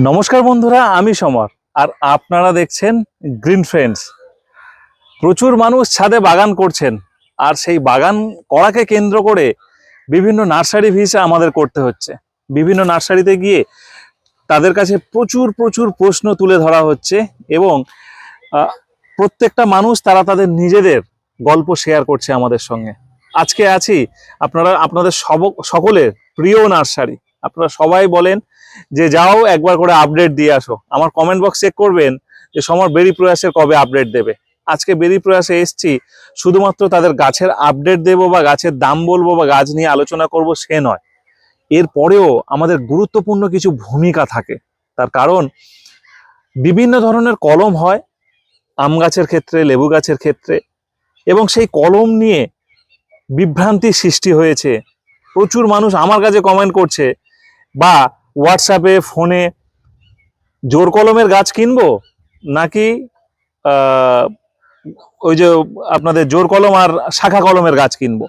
নমস্কার বন্ধুরা, আমি সমর। আর আপনারা দেখছেন গ্রিন ফ্রেন্ডস প্রচুর মানুষ ছাদে বাগান করছেন। আর সেই বাগান করাকে কেন্দ্র করে বিভিন্ন নার্সারি ভিসা আমাদের করতে হচ্ছে। বিভিন্ন নার্সারিতে গিয়ে তাদের কাছে প্রচুর প্রচুর প্রশ্ন তুলে ধরা হচ্ছে এবং প্রত্যেকটা মানুষ তারা তাদের নিজেদের গল্প শেয়ার করছে আমাদের সঙ্গে। আজকে আছি আপনারা, আপনাদের সব, সকলের প্রিয় নার্সারি। আপনারা সবাই বলেন যে যাও, একবার করে আপডেট দিয়ে আসো। আমার কমেন্ট বক্স চেক করবেন যে সমর বেরি প্রয়াসের কবে আপডেট দেবে। আজকে বেরি প্রয়াসে এসছি, শুধুমাত্র তাদের গাছের আপডেট দেবো বা গাছের দাম বলব বা গাছ নিয়ে আলোচনা করব, সে নয়। এর পরেও আমাদের গুরুত্বপূর্ণ কিছু ভূমিকা থাকে। তার কারণ, বিভিন্ন ধরনের কলম হয়, আম গাছের ক্ষেত্রে, লেবু গাছের ক্ষেত্রে, এবং সেই কলম নিয়ে বিভ্রান্তি সৃষ্টি হয়েছে। প্রচুর মানুষ আমার কাছে কমেন্ট করছে, বা হোয়াটসঅ্যাপে ফোনে জোর কলমের গাছ কিনবো? নাকি ওই যে আপনাদের জোর কলম আর শাখা কলমের গাছ কিনবো?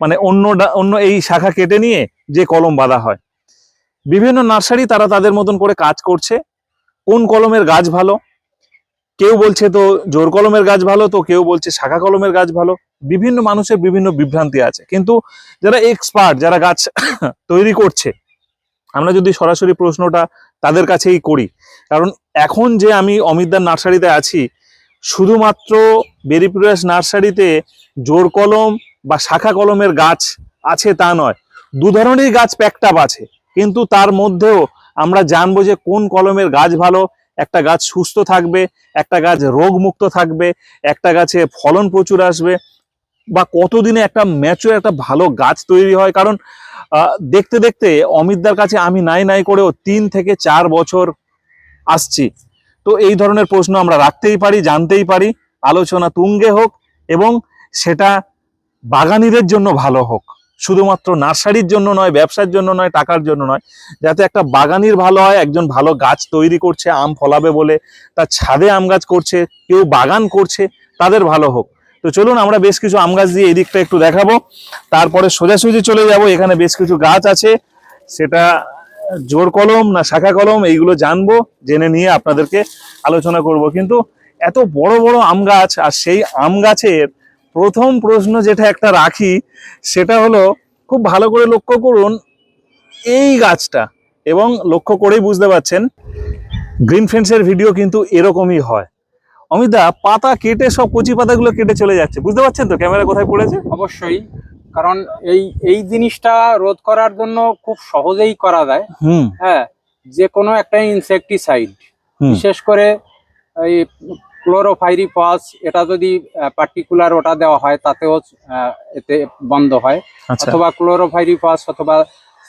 মানে অন্য অন্য এই শাখা কেটে নিয়ে যে কলম বাঁধা হয়। বিভিন্ন নার্সারি তারা তাদের মতন করে কাজ করছে। কোন কলমের গাছ ভালো? কেউ বলছে তো জোর কলমের গাছ ভালো, তো কেউ বলছে শাখা কলমের গাছ ভালো। বিভিন্ন মানুষের বিভিন্ন বিভ্রান্তি আছে। কিন্তু যারা এক্সপার্ট যারা গাছ তৈরি করছে আমরা যদি সরাসরি প্রশ্নটা তাদের কাছেই করি, কারণ এখন যে আমি অমিতদার নার্সারিতে আছি, শুধুমাত্র বেরিপ্রয়াস নার্সারিতে জোর কলম বা শাখা কলমের গাছ আছে তা নয়, দু ধরনেরই গাছ প্যাকটাপ আছে, কিন্তু তার মধ্যেও আমরা জানব যে কোন কলমের গাছ ভালো, একটা গাছ সুস্থ থাকবে, একটা গাছ রোগমুক্ত থাকবে, একটা গাছে ফলন প্রচুর আসবে, বা কতদিনে একটা ম্যাচুর একটা ভালো গাছ তৈরি হয়, কারণ দেখতে দেখতে অমিতদার কাছে আমি নাই নাই করেও তিন থেকে চার বছর আসছি। তো এই ধরনের প্রশ্ন আমরা রাখতেই পারি, জানতেই পারি। আলোচনা তুঙ্গে হোক এবং সেটা বাগানিদের জন্য ভালো হোক। শুধুমাত্র নার্সারির জন্য নয়, ব্যবসার জন্য নয়, টাকার জন্য নয়। যাতে একটা বাগানির ভালো হয়, একজন ভালো গাছ তৈরি করছে, আম ফলাবে বলে, তার ছাদে আম গাছ করছে, কেউ বাগান করছে, তাদের ভালো হোক। তো চলুন আমরা বেশ কিছু আম গাছ দিয়ে এদিকটা একটু দেখাবো। তারপরে সোজাসুজি চলে যাব, এখানে বেশ কিছু গাছ আছে। সেটা জোর কলম না শাখা কলম, এইগুলো জানব, জেনে নিয়ে আপনাদেরকে আলোচনা করব। কিন্তু এত বড় বড় আম গাছ, আর সেই আম গাছের প্রথম প্রশ্ন যেটা একটা রাখি, সেটা হলো খুব ভালো করে লক্ষ্য করুন এই গাছটা, এবং লক্ষ্য করেই বুঝতে পারছেন, গ্রিন ফেন্সের ভিডিও কিন্তু এরকমই হয়। অমিতা পাতা কেটে সব কচি পাতাগুলো কেটে চলে যাচ্ছে। বুঝতে পারছেন তো ক্যামেরা কোথায় পড়েছে? অবশ্যই কারণ এই এই জিনিসটা রোধ করার জন্য খুব সহজেই করা যায়। হুম। হ্যাঁ যে কোনো একটা ইনসেকটিসাইড হুম। বিশেষ করে এই ক্লোরোফাইরি ক্লোরোফাইরিফস এটা যদি পার্টিকুলার ওটা দেওয়া হয় তাতেও আহ, এতে বন্ধ হয়। আচ্ছা। অথবা ক্লোরোফাইরিফস অথবা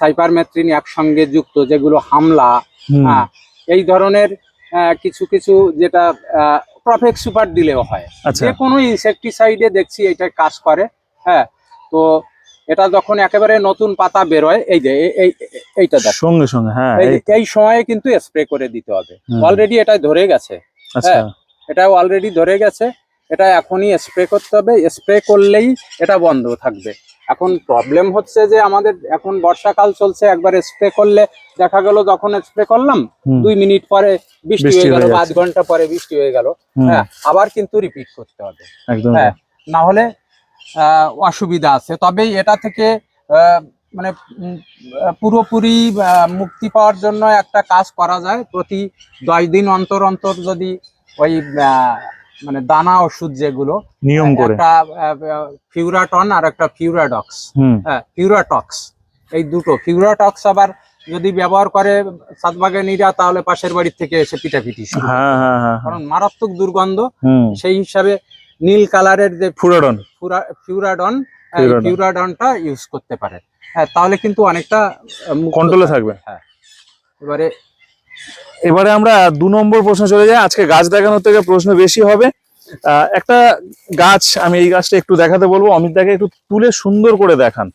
সাইপারমেথ্রিন একসঙ্গে যুক্ত যেগুলো হামলা হুম, হ্যাঁ এই ধরনের আহ, কিছু কিছু যেটা প্রফেক্ট সুপার দিলেও হয়। যে কোনো ইনসেকটিসাইডে দেখছি এটা কাজ করে হ্যাঁ। তো এটা যখন একেবারে নতুন পাতা বেরোয় এই যে এই এই- এইটা দেখ। সঙ্গে সঙ্গে হ্যাঁ এই সময়ে কিন্তু স্প্রে করে দিতে হবে। অলরেডি এটা ধরে গেছে। আচ্ছা। এটা অলরেডি ধরে গেছে। এটা এখনই স্প্রে করতে হবে। স্প্রে করলেই এটা বন্ধ থাকবে। এখন প্রবলেম হচ্ছে যে আমাদের এখন বর্ষাকাল চলছে একবার স্প্রে করলে দেখা গেল যখন স্প্রে করলাম দুই মিনিট পরে বৃষ্টি হয়ে গেল পাঁচ ঘণ্টা পরে বৃষ্টি হয়ে গেল। হ্যাঁ আবার কিন্তু রিপিট করতে হবে। হ্যাঁ না হলে অসুবিধা আছে। তবে এটা থেকে আহ, মানে পুরোপুরি মুক্তি পাওয়ার জন্য একটা কাজ করা যায়। প্রতি দশ দিন অন্তর অন্তর যদি ওই মানে দানা ওষুধ যেগুলো নিয়ম করে। একটা ফিউরাটন আর একটা ফিউরাডক্স। হ্যাঁ ফিউরাটক্স এই দুটো। ফিউরাটক্স আবার যদি ব্যবহার করে সাতবাগানিরা তাহলে পাশের বাড়ির থেকে এসে পিটাপিটি হ্যাঁ হ্যাঁ হ্যাঁ কারণ মারাত্মক দুর্গন্ধ সেই হিসাবে নীল কালারের যে ফুরাডন ফুরা- ফিউরাডন ফিউরাডন। ফিউরাডনটা ইউজ করতে পারে। হ্যাঁ তাহলে কিন্তু অনেকটা কন্ট্রোলে থাকবে। হ্যাঁ। এবারে এবারে আমরা দু নম্বর প্রশ্ন চলে যাই। আজকে গাছ দেখানোর থেকে প্রশ্ন বেশি হবে। একটা গাছ আমি এই গাছটা একটু দেখাতে বলব। অমিত দাকে একটু তুলে সুন্দর করে দেখান।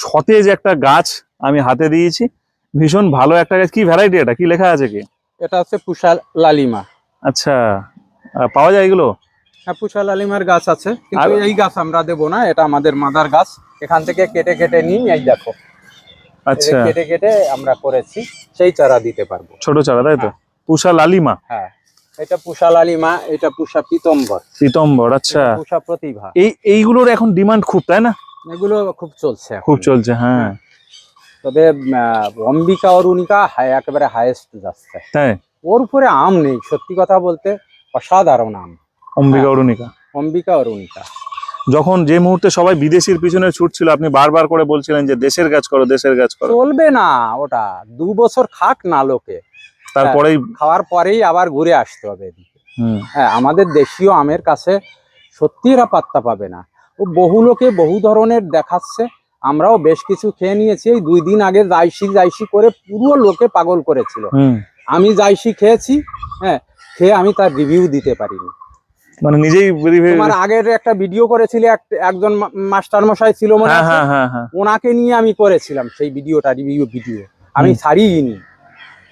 সতেজ একটা গাছ আমি হাতে দিয়েছি। ভীষণ ভালো একটা গাছ। কি ভ্যারাইটি এটা? কি লেখা আছে কি? এটা হচ্ছে পুষা লালিমা। আচ্ছা। পাওয়া যায় এগুলো? হ্যাঁ পুষা লালিমার গাছ আছে। কিন্তু এই গাছ আমরা দেবো না। এটা আমাদের মাদার গাছ। এখান থেকে কেটে কেটে নিই এই দেখো। আচ্ছা। কেটে কেটে আমরা করেছি সেই চারা দিতে পারব। ছোট চারা তাই তো? পুষা লালিমা? হ্যাঁ। এটা পুষা লালিমা এটা পুষা পিতম্বর। পীতম্বর আচ্ছা। পুষা প্রতিভা। এই এইগুলোর এখন ডিমান্ড খুব তাই না? এগুলো খুব চলছে খুব চলছে হ্যাঁ। তবে অম্বিকা অরুণিকা হাই একেবারে হাইয়েস্ট যাচ্ছে। তাই ওর উপরে আম নেই সত্যি কথা বলতে অসাধারণ আম। অম্বিকা অরুণিকা অম্বিকা অরুণিকা যখন যে মুহূর্তে সবাই বিদেশির পিছনে ছুটছিল আপনি বারবার করে বলছিলেন যে দেশের কাজ করো দেশের কাজ করো। চলবে না ওটা। দু বছর খাক না লোকে। তারপরেই খাওয়ার পরেই আবার ঘুরে আসতে হবে এদিকে। হ্যাঁ আমাদের দেশীয় আমের কাছে সত্যি এরা পাত্তা পাবে না। ও বহু লোকে বহু ধরনের দেখাচ্ছে। আমরাও বেশ কিছু খেয়ে নিয়েছি। এই দুই দিন আগে জাইসি জাইসি করে পুরো লোকে পাগল করেছিল। আমি জাইসি খেয়েছি হ্যাঁ খেয়ে আমি তার রিভিউ দিতে পারিনি। মানে নিজেই তোমার আগের একটা ভিডিও করেছিলে একজন মাস্টার মশাই ছিল মনে হ্যাঁ আছে? হ্যাঁ হ্যাঁ ওনাকে নিয়ে আমি করেছিলাম সেই ভিডিওটা রিভিউ ভিডিও আমি। ছাড়িনি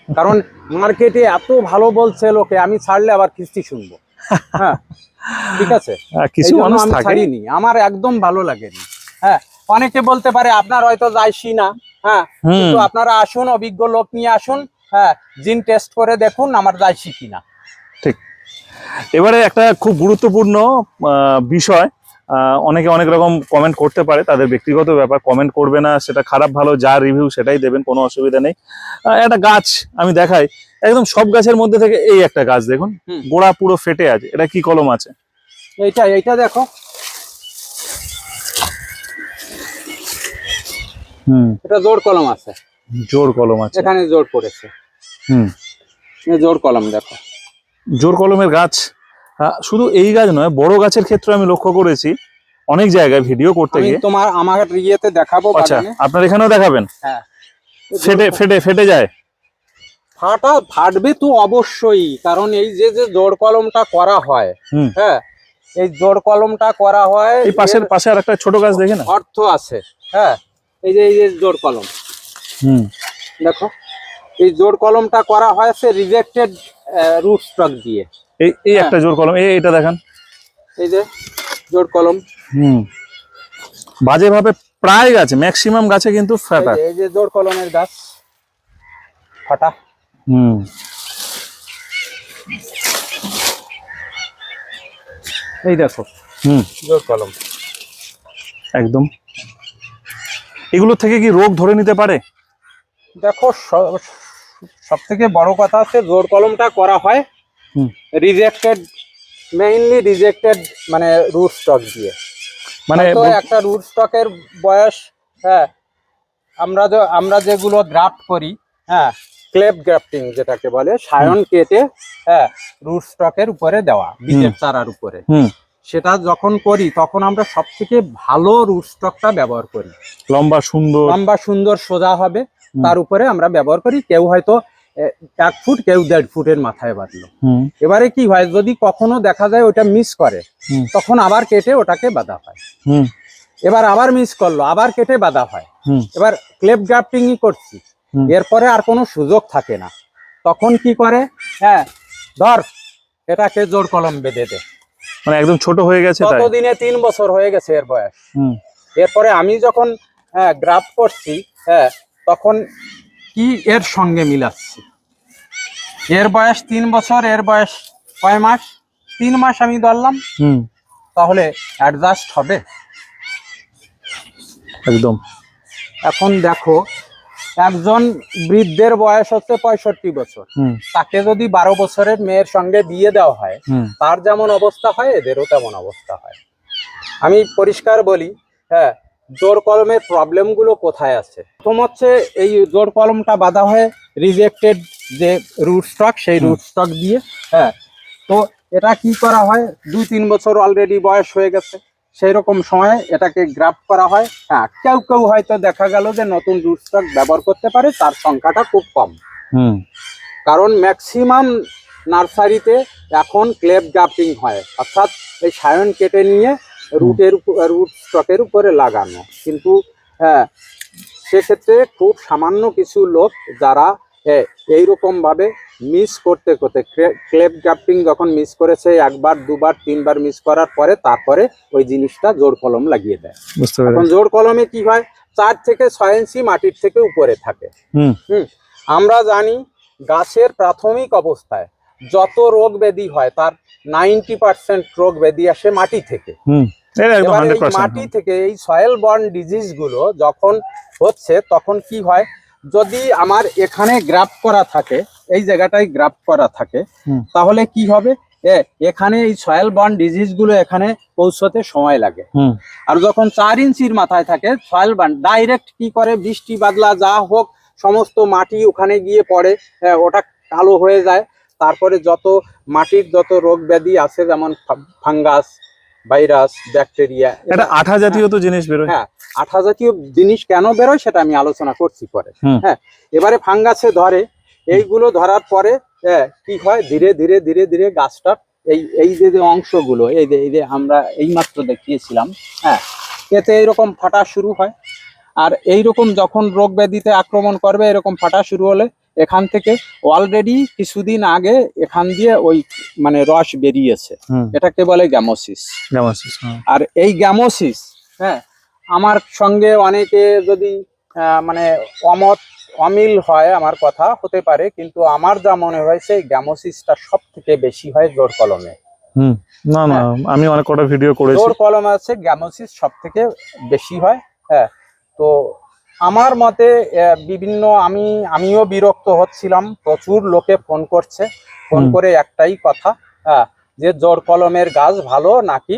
কারণ মার্কেটে এত ভালো বলছে লোকে আমি ছাড়লে আবার কিস্তি শুনব। হ্যাঁ ঠিক আছে? কিছু মানুষ ছাড়িনি আমার একদম ভালো লাগেনি। হ্যাঁ অনেকে বলতে পারে আপনার হয়তো যাইছি না। হ্যাঁ কিন্তু আপনারা আসুন অভিজ্ঞ লোক নিয়ে আসুন। হ্যাঁ জিন টেস্ট করে দেখুন আমার যাইছি কিনা। এবারে একটা খুব গুরুত্বপূর্ণ বিষয় অনেকে অনেক রকম কমেন্ট করতে পারে তাদের ব্যক্তিগত ব্যাপার কমেন্ট করবে না সেটা খারাপ ভালো যা রিভিউ সেটাই দেবেন কোনো অসুবিধা নেই। একটা গাছ আমি দেখাই একদম সব গাছের মধ্যে থেকে এই একটা গাছ দেখুন গোড়া পুরো ফেটে আছে এটা কি কলম আছে? এইটা এইটা দেখো। হুম। এটা জোর কলম আছে। জোর কলম আছে। এখানে জোর পড়েছে। হুম। জোর কলম দেখো। জোর কলমের গাছ। শুধু এই গাছ নয় বড় গাছের ক্ষেত্রে আমি লক্ষ্য করেছি অনেক জায়গায় ভিডিও করতে গিয়ে। তোমার আমার ইয়েতে দেখাবো আচ্ছা আপনার এখানেও দেখাবেন? হ্যাঁ। ফেটে ফেটে ফেটে যায়? ফাটা ফাটবে তো অবশ্যই কারণ এই যে যে জোর কলমটা করা হয়। হ্যাঁ এই জোর কলমটা করা হয় এই পাশের পাশে আর একটা ছোট গাছ দেখেন অর্থ আছে হ্যাঁ এই যে এই যে জোড় কলম। হুম। দেখো এই জোর কলমটা করা হয়েছে রিজেক্টেড রুট স্টক দিয়ে। এই এই হ্যাঁ। একটা জোর কলম এই এটা দেখান। এই যে জোড় কলম। হুম। বাজে ভাবে প্রায় গাছে ম্যাক্সিমাম গাছে কিন্তু ফাটা। এই যে জোড় কলমের গাছ ফাটা। হুম। এই দেখো। হুম। জোড় কলম। একদম। এগুলো থেকে কি রোগ ধরে নিতে পারে? দেখো সব থেকে বড় কথা হচ্ছে জোর কলমটা করা হয় রিজেক্টেড মেইনলি রিজেক্টেড মানে রুট স্টক দিয়ে। মানে একটা রুট স্টকের বয়স হ্যাঁ আমরা যে আমরা যেগুলো গ্রাফট করি হ্যাঁ ক্লেপ গ্রাফটিং যেটাকে বলে সায়ন কেটে হ্যাঁ রুট স্টকের উপরে দেওয়া বীজের চারার উপরে। সেটা যখন করি তখন আমরা সব থেকে ভালো রুট স্টকটা ব্যবহার করি। লম্বা সুন্দর। লম্বা সুন্দর সোজা হবে। তার উপরে আমরা ব্যবহার করি কেউ হয়তো এক ফুট কেউ দেড় ফুটের মাথায় বাঁধলো। হুম। এবারে কি হয় যদি কখনো দেখা যায় ওটা মিস করে তখন আবার কেটে ওটাকে বাঁধা হয়। হুম। এবার আবার মিস করল আবার কেটে বাঁধা হয়। হুম। এবার ক্লেপ গ্রাফটিংই করছি এরপরে আর কোনো সুযোগ থাকে না। তখন কি করে হ্যাঁ ধর এটাকে জোর কলম বেঁধে দে। মানে একদম ছোট হয়ে গেছে তাই? ততদিনে তিন বছর হয়ে গেছে এর বয়স। হুম। এরপরে আমি যখন হ্যাঁ গ্রাফ করছি হ্যাঁ তখন কি এর সঙ্গে মিলাচ্ছি? এর বয়স তিন বছর এর বয়স কয় মাস? তিন মাস আমি ধরলাম। তাহলে অ্যাডজাস্ট হবে। একদম। এখন দেখো একজন বৃদ্ধের বয়স হচ্ছে পঁয়ষট্টি বছর। তাকে যদি বারো বছরের মেয়ের সঙ্গে বিয়ে দেওয়া হয় তার যেমন অবস্থা হয় এদেরও তেমন অবস্থা হয়। আমি পরিষ্কার বলি হ্যাঁ জোর কলমের প্রবলেমগুলো কোথায় আছে? প্রথম হচ্ছে এই জোর কলমটা বাঁধা হয় রিজেক্টেড যে রুট স্টক সেই রুট স্টক দিয়ে হ্যাঁ তো এটা কি করা হয়? দুই তিন বছর অলরেডি বয়স হয়ে গেছে। সেই রকম সময়ে এটাকে গ্রাফ করা হয়। হ্যাঁ কেউ কেউ হয়তো দেখা গেল যে নতুন রুট স্টক ব্যবহার করতে পারে তার সংখ্যাটা খুব কম। হুম। কারণ ম্যাক্সিমাম নার্সারিতে এখন ক্লেপ গ্রাফটিং হয়। অর্থাৎ এই সায়ন কেটে নিয়ে রুটের রুট স্টকের উপরে লাগানো। কিন্তু হ্যাঁ সেক্ষেত্রে খুব সামান্য কিছু লোক যারা এইরকম ভাবে মিস করতে করতে ক্লেপ গ্রাফটিং যখন মিস করেছে একবার দুবার তিনবার মিস করার পরে তারপরে ওই জিনিসটা জোর কলম লাগিয়ে দেয়। এখন জোর কলমে কি হয়? চার থেকে ছয় ইঞ্চি মাটির থেকে উপরে থাকে। হুম। আমরা জানি গাছের প্রাথমিক অবস্থায় যত রোগ ব্যাধি হয় তার নাইনটি পার্সেন্ট রোগ ব্যাধি আসে মাটি থেকে। মাটি থেকে এই সয়েল বর্ন ডিজিজগুলো যখন হচ্ছে তখন কি হয়? যদি আমার এখানে গ্রাফ করা থাকে এই জায়গাটায় গ্রাফ করা থাকে তাহলে কি হবে? এখানে এই সয়েল বর্ন ডিজিজগুলো এখানে পৌঁছতে সময় লাগে। আর যখন চার ইঞ্চির মাথায় থাকে সয়েল বান ডাইরেক্ট কি করে? বৃষ্টি বাদলা যা হোক সমস্ত মাটি ওখানে গিয়ে পড়ে ওটা কালো হয়ে যায়। তারপরে যত মাটির যত রোগ ব্যাধি আছে যেমন ফাঙ্গাস ভাইরাস ব্যাকটেরিয়া এটা আঠা জাতীয় তো জিনিস বেরোয়। হ্যাঁ আঠা জাতীয় জিনিস কেন বেরোয় সেটা আমি আলোচনা করছি পরে। হ্যাঁ এবারে ফাঙ্গাসে ধরে এইগুলো ধরার পরে হ্যাঁ, কি হয়? ধীরে ধীরে ধীরে ধীরে গাছটার এই এই যে যে অংশগুলো এই যে এই যে আমরা এইমাত্র দেখিয়েছিলাম হ্যাঁ এতে এইরকম ফাটা শুরু হয়। আর এইরকম যখন রোগ ব্যাধিতে আক্রমণ করবে এরকম ফাটা শুরু হলে এখান থেকে অলরেডি কিছুদিন আগে এখান দিয়ে ওই মানে রস বেরিয়েছে। এটাকে বলে গ্যামোসিস। আছে, হ্যাঁ। আর এই গ্যামোসিস হ্যাঁ আমার সঙ্গে অনেকে যদি মানে অমত অমিল হয় আমার কথা হতে পারে কিন্তু আমার যা মনে হয়েছে এই গ্যামোসিসটা সব থেকে বেশি হয় জোর কলমে। হুম না না আমি অনেক কটা ভিডিও করেছি। জোর কলমে আছে গ্যামোসিস সব থেকে বেশি হয় হ্যাঁ তো আমার মতে বিভিন্ন আমি আমিও বিরক্ত হচ্ছিলাম। প্রচুর লোকে ফোন করছে। ফোন করে একটাই কথা হ্যাঁ যে জোর কলমের গাছ ভালো নাকি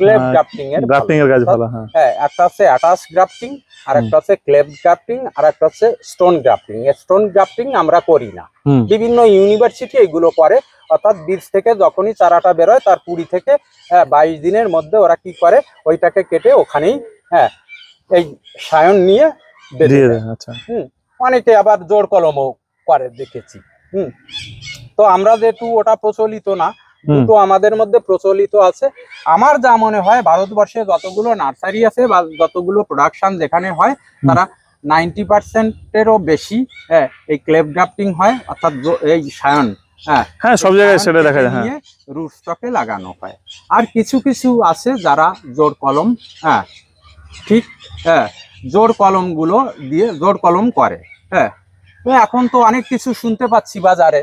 ক্লেপ আহ, গ্রাফটিং এর? গ্রাফটিং এর কাজ ভালো হ্যাঁ। হ্যাঁ একটা হচ্ছে অ্যাটাচ গ্রাফটিং আর একটা হচ্ছে ক্লেপ গ্রাফটিং আর একটা হচ্ছে স্টোন গ্রাফটিং। স্টোন গ্রাফটিং আমরা করি না। বিভিন্ন ইউনিভার্সিটি এগুলো করে অর্থাৎ বীজ থেকে যখনই চারাটা বেরোয় তার কুড়ি থেকে হ্যাঁ, বাইশ দিনের মধ্যে ওরা কি করে ওইটাকে কেটে ওখানেই হ্যাঁ এই সায়ন নিয়ে দিয়ে দেয়। দেয় আচ্ছা। হুম অনেকে আবার জোর কলমও করে দেখেছি। হুম তো আমরা যেহেতু ওটা প্রচলিত না দুটো আমাদের মধ্যে প্রচলিত আছে। আমার যা মনে হয় ভারতবর্ষে যতগুলো নার্সারি আছে বা যতগুলো প্রোডাকশন যেখানে হয় তারা নাইনটি পার্সেন্টেরও বেশি হ্যাঁ, এই ক্লেপ গ্রাফটিং হয় অর্থাৎ এই সায়ন হ্যাঁ। হ্যাঁ সব জায়গায় সেটা দেখা যায় হ্যাঁ। রুট স্টকে লাগানো হয়। আর কিছু কিছু আছে যারা জোর কলম হ্যাঁ ঠিক হ্যাঁ জোর কলমগুলো দিয়ে জোর কলম করে হ্যাঁ। তো এখন তো অনেক কিছু শুনতে পাচ্ছি বাজারে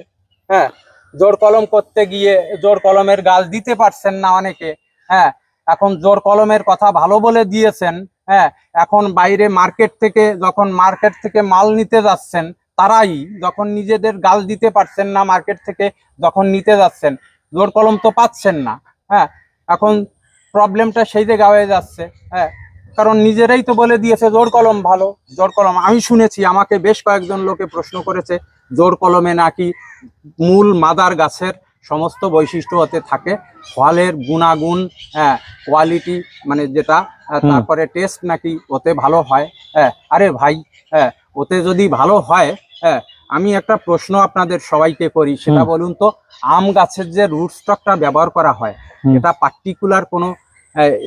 হ্যাঁ। জোর কলম করতে গিয়ে জোর কলমের গাছ দিতে পারছেন না অনেকে হ্যাঁ। এখন জোর কলমের কথা ভালো বলে দিয়েছেন হ্যাঁ। এখন বাইরে মার্কেট থেকে যখন মার্কেট থেকে মাল নিতে যাচ্ছেন, তারাই যখন নিজেদের গাল দিতে পারছেন না মার্কেট থেকে, যখন নিতে যাচ্ছেন, জোর কলম তো পাচ্ছেন না হ্যাঁ। এখন প্রবলেমটা সেই জায়গা হয়ে যাচ্ছে হ্যাঁ। কারণ নিজেরাই তো বলে দিয়েছে জোর কলম ভালো জোর কলম। আমি শুনেছি আমাকে বেশ কয়েকজন লোকে প্রশ্ন করেছে জোর কলমে নাকি মূল মাদার গাছের সমস্ত বৈশিষ্ট্য হতে থাকে? ফলের গুণাগুণ হ্যাঁ কোয়ালিটি মানে যেটা তারপরে টেস্ট নাকি ওতে ভালো হয়? হ্যাঁ আরে ভাই হ্যাঁ ওতে যদি ভালো হয় হ্যাঁ আমি একটা প্রশ্ন আপনাদের সবাইকে করি সেটা বলুন তো আম গাছের যে রুট স্টকটা ব্যবহার করা হয়। এটা পার্টিকুলার কোনো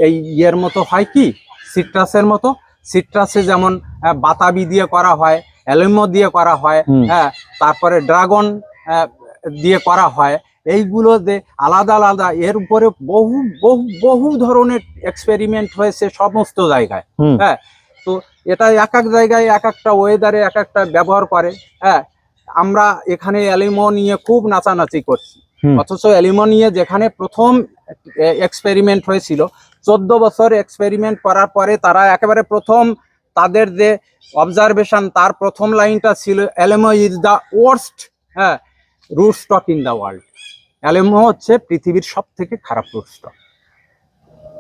এই ইয়ের মতো হয় কি? সিট্রাসের মতো। সিট্রাসে যেমন বাতাবি দিয়ে করা হয় অ্যালুমো দিয়ে করা হয় হ্যাঁ তারপরে ড্রাগন দিয়ে করা হয় এইগুলো যে আলাদা আলাদা এর উপরে বহু বহু বহু ধরনের এক্সপেরিমেন্ট হয়েছে সমস্ত জায়গায় হ্যাঁ। তো এটা এক এক জায়গায় এক একটা ওয়েদারে এক একটা ব্যবহার করে হ্যাঁ। আমরা এখানে অ্যালিমো নিয়ে খুব নাচানাচি করছি। অথচ অ্যালিমো নিয়ে যেখানে প্রথম এক্সপেরিমেন্ট হয়েছিল। চোদ্দ বছর এক্সপেরিমেন্ট করার পরে তারা একেবারে প্রথম তাদের যে অবজারভেশন তার প্রথম লাইনটা ছিল অ্যালেমো ইজ দ্য ওয়ার্স্ট হ্যাঁ root stock in the world অ্যালেমো হচ্ছে পৃথিবীর সব থেকে খারাপ রুট স্টক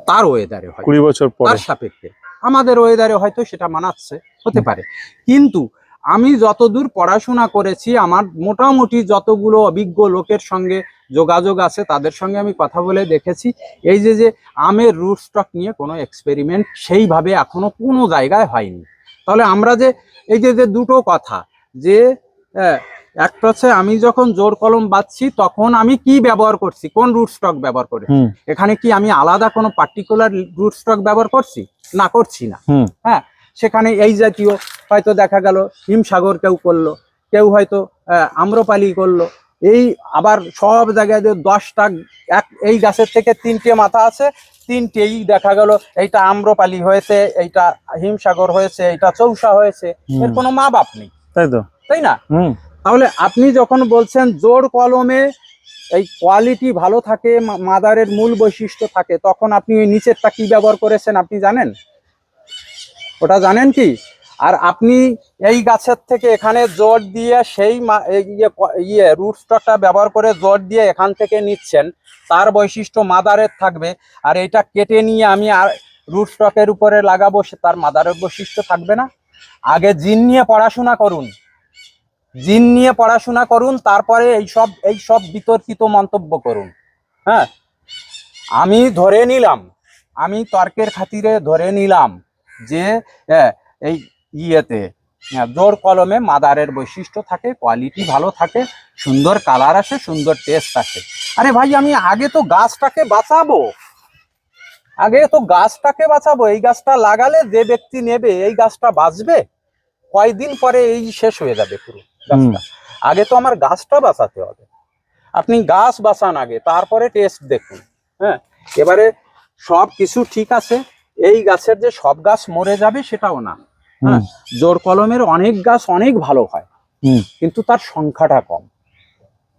তার ওয়েদারে হয় কুড়ি বছর পরে। তার সাপেক্ষে। আমাদের ওয়েদারে হয়তো সেটা মানাচ্ছে হতে পারে। কিন্তু আমি যতদূর পড়াশোনা করেছি আমার মোটামুটি যতগুলো অভিজ্ঞ লোকের সঙ্গে যোগাযোগ আছে তাদের সঙ্গে আমি কথা বলে দেখেছি। এই যে যে আমের রুট স্টক নিয়ে কোনো এক্সপেরিমেন্ট সেইভাবে এখনও কোনো জায়গায় হয়নি। তাহলে আমরা যে এই যে যে দুটো কথা যে একটা হচ্ছে আমি যখন জোর কলম বাঁচছি তখন আমি কি ব্যবহার করছি? কোন রুট স্টক ব্যবহার করে? এখানে কি আমি আলাদা কোনো পার্টিকুলার রুট স্টক ব্যবহার করছি? না করছি না। হ্যাঁ সেখানে এই জাতীয় হয়তো দেখা গেল হিমসাগর কেউ করল কেউ হয়তো আম্রপালি করল। এই আবার সব জায়গায় যে দশটা এক এই গাছের থেকে তিনটে মাথা আছে তিনটেই দেখা গেল এইটা আম্রপালি হয়েছে এইটা হিমসাগর হয়েছে এইটা চৌসা হয়েছে। এর কোনো মা বাপ নেই। তাই তো। তাই না? তাহলে আপনি যখন বলছেন জোর কলমে এই কোয়ালিটি ভালো থাকে মাদারের মূল বৈশিষ্ট্য থাকে তখন আপনি ওই নিচেরটা কি ব্যবহার করেছেন আপনি জানেন? ওটা জানেন কি? আর আপনি এই গাছের থেকে এখানে জোর দিয়ে সেই ইয়ে ক- ইয়ে রুট স্টকটা ব্যবহার করে জোর দিয়ে এখান থেকে নিচ্ছেন, তার বৈশিষ্ট্য মাদারের থাকবে। আর এটা কেটে নিয়ে আমি আর রুট স্টকের উপরে লাগাবো, সে তার মাদারের বৈশিষ্ট্য থাকবে না। আগে জিন নিয়ে পড়াশোনা করুন। জিন নিয়ে পড়াশোনা করুন, তারপরে এই সব এই সব বিতর্কিত মন্তব্য করুন। হ্যাঁ? আমি ধরে নিলাম, আমি তর্কের খাতিরে ধরে নিলাম যে এই ইয়েতে। হ্যাঁ, জোর কলমে মাদারের বৈশিষ্ট্য থাকে কোয়ালিটি ভালো থাকে সুন্দর কালার আসে সুন্দর টেস্ট আসে। আরে ভাই আমি আগে তো গাছটাকে বাঁচাবো। আগে তো গাছটাকে বাঁচাবো। এই গাছটা লাগালে যে ব্যক্তি নেবে এই গাছটা বাঁচবে। কয়দিন পরে এই শেষ হয়ে যাবে পুরো গাছটা। আগে তো আমার গাছটা বাঁচাতে হবে। আপনি গাছ বাঁচান আগে তারপরে টেস্ট দেখুন। হ্যাঁ এবারে সব কিছু ঠিক আছে। এই গাছের যে সব গাছ মরে যাবে সেটাও না। হ্যাঁ জোর কলমের অনেক গাছ অনেক ভালো হয়। কিন্তু তার সংখ্যাটা কম।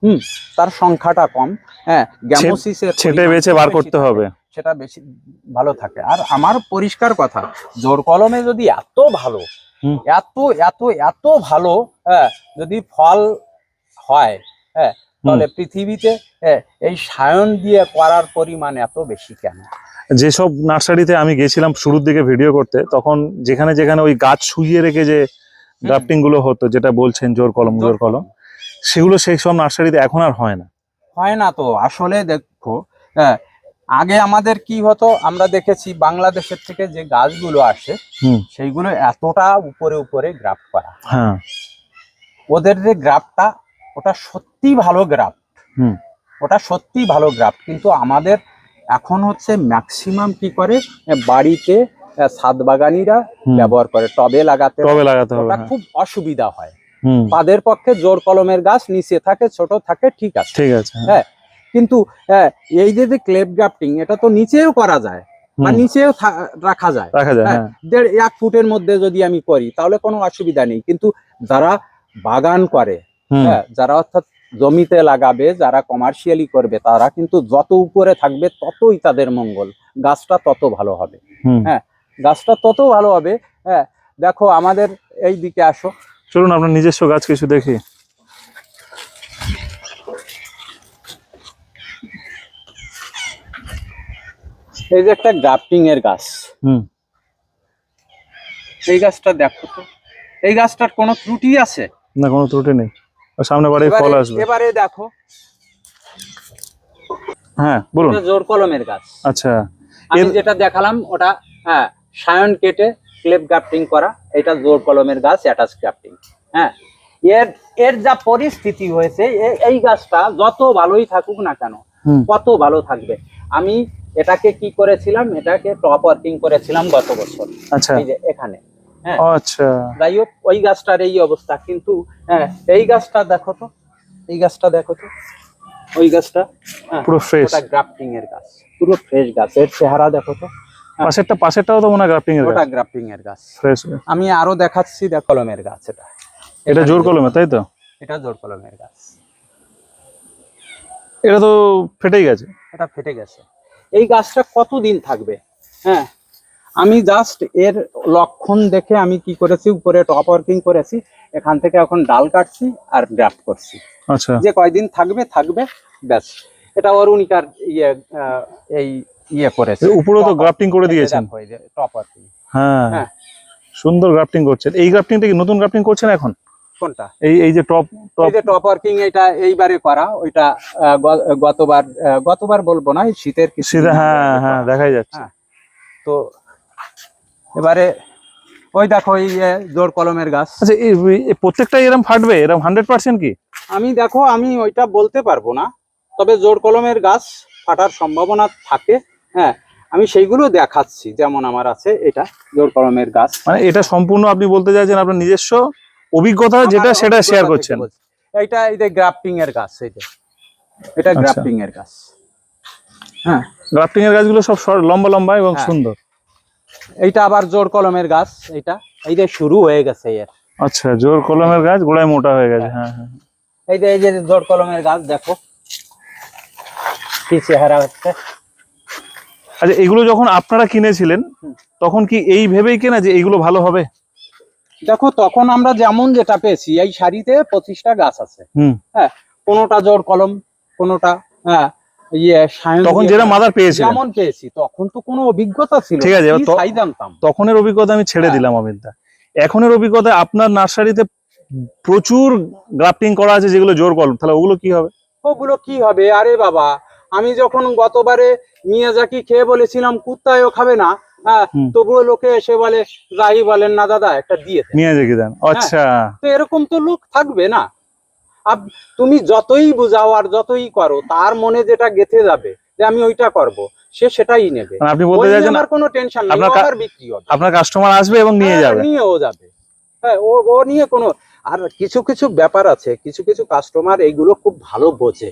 হুম তার সংখ্যাটা কম। হ্যাঁ গ্যামোসিসের ছেটে বেছে বার করতে হবে। সেটা বেশি ভালো থাকে। আর আমার পরিষ্কার কথা জোর কলমে যদি এত ভালো এত এত এত ভালো হ্যাঁ যদি ফল হয় হ্যাঁ তাহলে পৃথিবীতে হ্যাঁ, এই সায়ন দিয়ে করার পরিমাণ এত বেশি কেন? যেসব নার্সারিতে আমি গেছিলাম শুরুর দিকে ভিডিও করতে তখন যেখানে যেখানে ওই গাছ শুইয়ে রেখে যে গ্রাফটিংগুলো হতো যেটা বলছেন জোর কলম জোর কলম সেগুলো সেই সব নার্সারিতে এখন আর হয় না। হয় না তো আসলে দেখো হ্যাঁ আগে আমাদের কি হতো আমরা দেখেছি বাংলাদেশের থেকে যে গাছগুলো আসে সেইগুলো এতটা উপরে উপরে গ্রাফট করা। হ্যাঁ। ওদের যে গ্রাফটা ওটা সত্যি ভালো গ্রাফ হুম। ওটা সত্যি ভালো গ্রাফট কিন্তু আমাদের এখন হচ্ছে ম্যাক্সিমাম কি করে? বাড়িতে ছাদ বাগানিরা ব্যবহার করে। টবে লাগাতে টবে লাগাতে হবে হ্যাঁ। খুব অসুবিধা হয়। তাদের পক্ষে জোর কলমের গাছ নিচে থাকে ছোট থাকে ঠিক আছে। ঠিক আছে হ্যাঁ। হ্যাঁ কিন্তু হ্যাঁ, এই যে যে ক্লেপ গ্রাফটিং এটা তো নিচেও করা যায় বা নিচেও রাখা যায়। রাখা যায় দেড় এক ফুটের মধ্যে যদি আমি করি তাহলে কোনো অসুবিধা নেই। কিন্তু যারা বাগান করে হ্যাঁ যারা অর্থাৎ জমিতে লাগাবে যারা কমার্শিয়ালি করবে তারা কিন্তু যত উপরে থাকবে ততই তাদের মঙ্গল। গাছটা তত ভালো হবে। হ্যাঁ গাছটা তত ভালো হবে। হ্যাঁ দেখো আমাদের এই দিকে আসো। চলুন আপনার নিজস্ব গাছ কিছু দেখি। এই যে একটা গ্রাফটিং এর গাছ। হুম। এই গাছটা দেখো তো। এই গাছটার কোনো ত্রুটি আছে? না কোনো ত্রুটি নেই। সামনে বাড়ি ফল আসবে। এবারে দেখো। হ্যাঁ বলুন। জোর কলমের গাছ। আচ্ছা। আমি যেটা দেখালাম ওটা হ্যাঁ সায়ন কেটে ক্লেপ গ্রাফটিং করা এটা জোর কলমের গাছ অ্যাটাচ গ্রাফটিং। হ্যাঁ এর এর যা পরিস্থিতি হয়েছে এই গাছটা যত ভালোই থাকুক না কেন কত ভালো থাকবে। আমি এটাকে কি করেছিলাম এটাকে টপ ওয়ার্কিং করেছিলাম গত বছর। আচ্ছা। এই যে এখানে। আচ্ছা। যাই হোক ওই গাছটার এই অবস্থা। কিন্তু হ্যাঁ এই গাছটা দেখো তো এই গাছটা দেখো তো ওই গাছটা হ্যাঁ পুরো ফ্রেশ ওটা গ্রাফটিং এর গাছ পুরো ফ্রেশ গাছ। এর চেহারা দেখো তো পাশেরটা পাশেরটাও তো মনে হয় গ্রাফটিং এর ওটা গ্রাফটিং এর গাছ। ফ্রেশ আমি আরও দেখাচ্ছি দেখ কলমের গাছ এটা। এটা জোর কলমে তাই তো? এটা জোর কলমের গাছ। এটা তো ফেটেই গেছে। এটা ফেটে গেছে। এই গাছটা কতদিন থাকবে? হ্যাঁ আমি জাস্ট এর লক্ষণ দেখে আমি কি করেছি উপরে টপ ওয়ার্কিং করেছি এখান থেকে এখন ডাল কাটছি আর গ্রাফট করছি। আচ্ছা। যে কয়দিন থাকবে থাকবে ব্যাস। এটা অরুণিকার ইয়ে এই ইয়ে করেছে। এর উপরেও তো গ্রাফটিং করে দিয়েছেন? টপ ওয়ার্কিং হ্যাঁ। হ্যাঁ। সুন্দর গ্রাফটিং করছেন। এই গ্রাফটিংটা কি নতুন গ্রাফটিং করছেন এখন? কোনটা? এই এই যে টপ টপ এই যে টপ ওয়ার্কিং এটা এইবারে করা ওইটা গতবার গতবার বলব না শীতের কিছু হ্যাঁ হ্যাঁ দেখাই যাচ্ছে। হ্যাঁ। তো এবারে ওই দেখো এই যে জোর কলমের গাছ। আচ্ছা এই প্রত্যেকটাই এরকম ফাটবে? এরকম হান্ড্রেড পার্সেন্ট কি? আমি দেখো আমি ওইটা বলতে পারব না তবে জোর কলমের গাছ ফাটার সম্ভাবনা থাকে হ্যাঁ। আমি সেইগুলো দেখাচ্ছি যেমন আমার আছে এটা জোর কলমের গাছ। মানে এটা সম্পূর্ণ আপনি বলতে চাইছেন আপনার নিজস্ব অভিজ্ঞতা যেটা সেটা শেয়ার করছেন। এইটা এই যে গ্রাফটিং এর গাছ এই যে। এটা আচ্ছা। গ্রাফটিং এর গাছ। হ্যাঁ। গ্রাফটিং এর গাছগুলো সব লম্বা লম্বা এবং হ্যাঁ। সুন্দর। এইটা আবার জোর কলমের গাছ এইটা। এই যে শুরু হয়ে গেছে এর। আচ্ছা জোর কলমের গাছ গোড়ায় মোটা হয়ে গেছে হ্যাঁ হ্যাঁ। এই যে এই যে জোর কলমের গাছ দেখো। কি চেহারা হচ্ছে। আচ্ছা এগুলো যখন আপনারা কিনেছিলেন তখন কি এই ভেবেই কেনা যে এইগুলো ভালো হবে? দেখো তখন আমরা যেমন যেটা পেয়েছি এই শাড়িতে পঁচিশটা গাছ আছে। হুম। হ্যাঁ কোনোটা জোর কলম কোনোটা হ্যাঁ তখন যেটা মাদার পেয়েছিলেন। যেমন পেয়েছি তখন তো কোনো অভিজ্ঞতা ছিল ঠিক আছে, না, কি তো- ছাই জানতাম। তখনের অভিজ্ঞতা আমি ছেড়ে হ্যাঁ। দিলাম অমিতদা। এখনের অভিজ্ঞতা আপনার নার্সারিতে প্রচুর গ্রাফটিং করা আছে যেগুলো জোর কলম তাহলে ওগুলো কি হবে? ওগুলো কি হবে? আরে বাবা আমি যখন গতবারে মিয়াজাকি খেয়ে বলেছিলাম কুত্তায়ও খাবে না হ্যাঁ। তবুও লোকে এসে বলে যাই বলেন না দাদা একটা দিয়ে দেন। আচ্ছা। তো এরকম তো লোক থাকবে না। তুমি যতই বুঝাও আর যতই করো তার মনে যেটা গেথে যাবে যে আমি ওইটা করব সে সেটাই নেবে। মানে আপনি বলতে চাইছেন আমার কোনো টেনশন নেই আবার বিক্রি হবে। আপনার কাস্টমার আসবে এবং নিয়ে হ্যাঁ, যাবে। নিয়েও যাবে। হ্যাঁ ও ও নিয়ে কোনো আর কিছু কিছু ব্যাপার আছে কিছু কিছু কাস্টমার এইগুলো খুব ভালো বোঝে।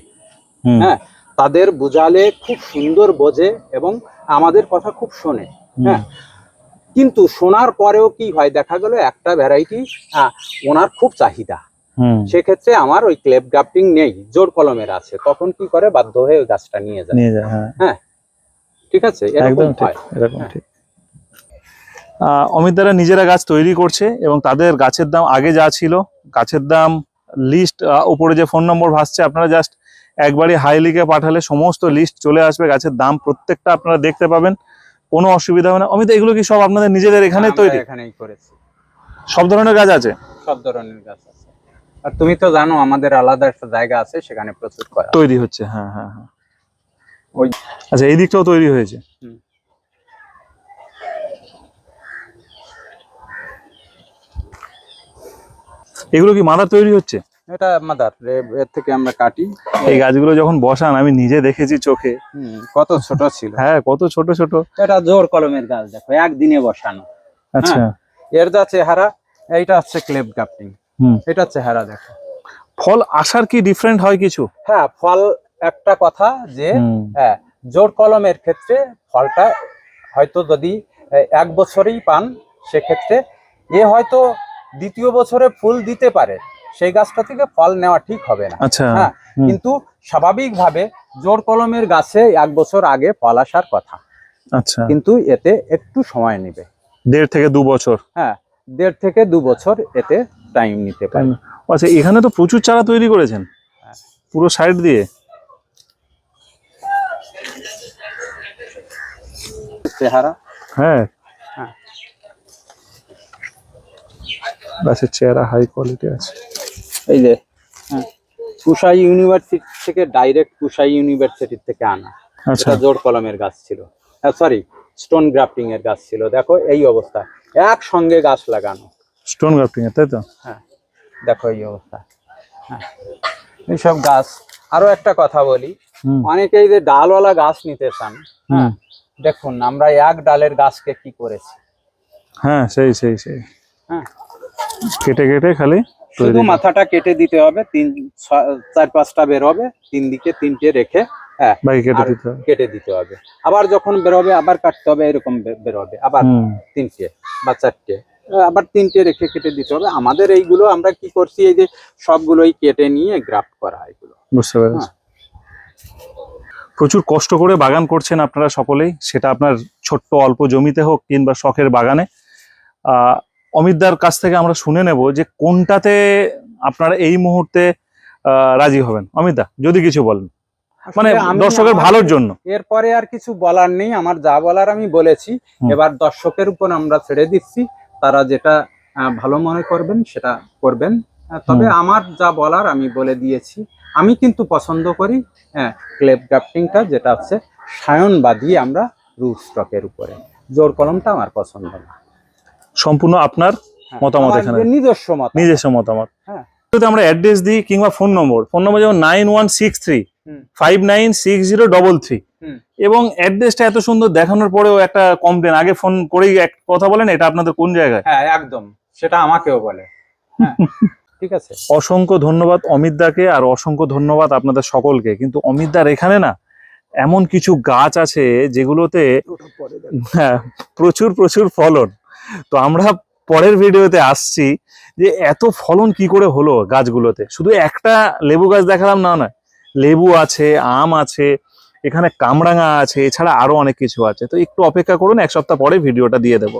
হ্যাঁ তাদের বোঝালে খুব সুন্দর বোঝে এবং আমাদের কথা খুব শোনে। হ্যাঁ কিন্তু শোনার পরেও কি হয় দেখা গেল একটা ভ্যারাইটি ওনার খুব চাহিদা। সেক্ষেত্রে আমার ওই ক্লেপ গ্রাফটিং নেই জোর কলমের আছে। তখন কি করে বাধ্য হয়ে ওই গাছটা নিয়ে যায়। নিয়ে যায় হ্যাঁ। ঠিক আছে? একদম ঠিক এরকম হ্যাঁ। ঠিক। অমিত দ্বারা নিজেরা গাছ তৈরি করছে এবং তাদের গাছের দাম আগে যা ছিল গাছের দাম লিস্ট উপরে যে ফোন নম্বর ভাসছে আপনারা জাস্ট একবারই হাই লিখে পাঠালে সমস্ত লিস্ট চলে আসবে গাছের দাম প্রত্যেকটা আপনারা দেখতে পাবেন। কোনো অসুবিধা হবে না। অমিত এগুলো কি সব আপনাদের নিজেদের এখানে তৈরি? এখানেই করেছি। সব ধরনের গাছ আছে? সব ধরনের গাছ আছে। আর তুমি তো জানো আমাদের আলাদা একটা জায়গা আছে সেখানে প্রচুর করা তৈরি হচ্ছে হ্যাঁ হ্যাঁ হ্যাঁ। ওই- আচ্ছা এই দিকটাও তৈরি হয়েছে। এগুলো কি মাদার তৈরি হচ্ছে? এটা মাদার এর থেকে আমরা কাটি। এই গাছগুলো যখন বসান আমি নিজে দেখেছি চোখে। হুম, কত ছোট ছিল। হ্যাঁ কত ছোট ছোট। এটা জোর কলমের গাছ দেখো একদিনে বসানো। আচ্ছা। এর যা চেহারা এইটা হচ্ছে ক্লেপ গ্রাফটিং হুম এটা চেহারা দেখো। ফল আসার কি ডিফারেন্ট হয় কিছু? হ্যাঁ ফল একটা কথা যে হ্যাঁ জোর কলমের ক্ষেত্রে ফলটা হয়তো যদি এক বছরেই পান সেক্ষেত্রে এ হয়তো দ্বিতীয় বছরে ফুল দিতে পারে। সেই গাছটা থেকে ফল নেওয়া ঠিক হবে না। আচ্ছা হ্যাঁ। কিন্তু স্বাভাবিকভাবে জোর কলমের গাছে এক বছর আগে ফল আসার কথা। আচ্ছা। কিন্তু এতে একটু সময় নেবে। দেড় থেকে দু বছর। হ্যাঁ দেড় থেকে দু বছর এতে টাইম নিতে পারে। আচ্ছা এখানে তো প্রচুর চারা তৈরি করেছেন। হ্যাঁ। পুরো সাইড দিয়ে। চেহারা হ্যাঁ। হ্যাঁ। গাছের চেহারা হাই কোয়ালিটি আছে। এই যে কুশাই ইউনিভার্সিটি থেকে ডাইরেক্ট কুশাই ইউনিভার্সিটি থেকে আনা। আচ্ছা। জোর কলমের গাছ ছিল। সরি স্টোন গ্রাফটিং এর গাছ ছিল। দেখো এই অবস্থা। একসঙ্গে গাছ লাগানো। স্টোন গ্রাফটিং তাই তো? হ্যাঁ দেখো এই অবস্থা। হ্যাঁ এইসব গাছ। আরও একটা কথা বলি অনেকেই যে ডালওয়ালা গাছ নিতে চান হ্যাঁ দেখুন আমরা এক ডালের গাছকে কি করেছি? হ্যাঁ সেই সেই সেই। হ্যাঁ। কেটে কেটে খালি শুধু মাথাটা কেটে দিতে হবে তিন চার পাঁচটা বের হবে তিন দিকে তিনটে রেখে হ্যাঁ কেটে দিতে হবে। আবার যখন বেরোবে আবার কাটতে হবে এরকম বেরোবে আবার তিনটে বা চারটে। আবার তিনটে রেখে কেটে দিতে হবে। আমাদের এইগুলো আমরা কি করছি এই যে সবগুলোই কেটে নিয়ে গ্রাফট করা এগুলো। বুঝতে পেরেছি। হ্যাঁ। প্রচুর কষ্ট করে বাগান করছেন আপনারা সকলেই। সেটা আপনার ছোট্ট অল্প জমিতে হোক কিংবা শখের বাগানে। আহ, অমিতদার কাছ থেকে আমরা শুনে নেব যে কোনটাতে আপনারা এই মুহূর্তে রাজি হবেন। অমিতদা যদি কিছু বলেন। মানে দর্শকের ভালোর জন্য। এরপরে আর কিছু বলার নেই। আমার যা বলার আমি বলেছি। এবার দর্শকের উপর আমরা ছেড়ে দিচ্ছি। তারা যেটা ভালো মনে করবেন সেটা করবেন তবে আমার যা বলার আমি বলে দিয়েছি আমি কিন্তু পছন্দ করি হ্যাঁ ক্লেপ গ্রাফটিংটা যেটা হচ্ছে সায়ন সায়নবাদী আমরা রুট স্টকের উপরে জোর কলমটা আমার পছন্দ না সম্পূর্ণ আপনার হ্যাঁ, মতামত এখানে। নিজস্ব মত নিজস্ব মতামত হ্যাঁ। যদি আমরা অ্যাড্রেস দিই কিংবা ফোন নম্বর ফোন নম্বর যেমন nine one six three. Five nine six zero double three. এবং অ্যাড্রেসটা এত সুন্দর দেখানোর পরেও একটা কমপ্লেন আগে ফোন করেই এক কথা বলেন এটা আপনাদের কোন জায়গায়? হ্যাঁ একদম। সেটা আমাকেও বলে। ঠিক আছে। অসংখ্য ধন্যবাদ অমিত দাকে আর অসংখ্য ধন্যবাদ আপনাদের সকলকে। কিন্তু অমিতদার এখানে না এমন কিছু গাছ আছে যেগুলোতে হ্যাঁ, প্রচুর প্রচুর ফলন। তো আমরা পরের ভিডিওতে আসছি যে এত ফলন কি করে হলো গাছগুলোতে। শুধু একটা লেবু গাছ দেখালাম না না। লেবু আছে আম আছে এখানে কামরাঙা আছে, এছাড়া আরও অনেক কিছু আছে। তো একটু অপেক্ষা করুন, এক সপ্তাহ পরে ভিডিওটা দিয়ে দেবো।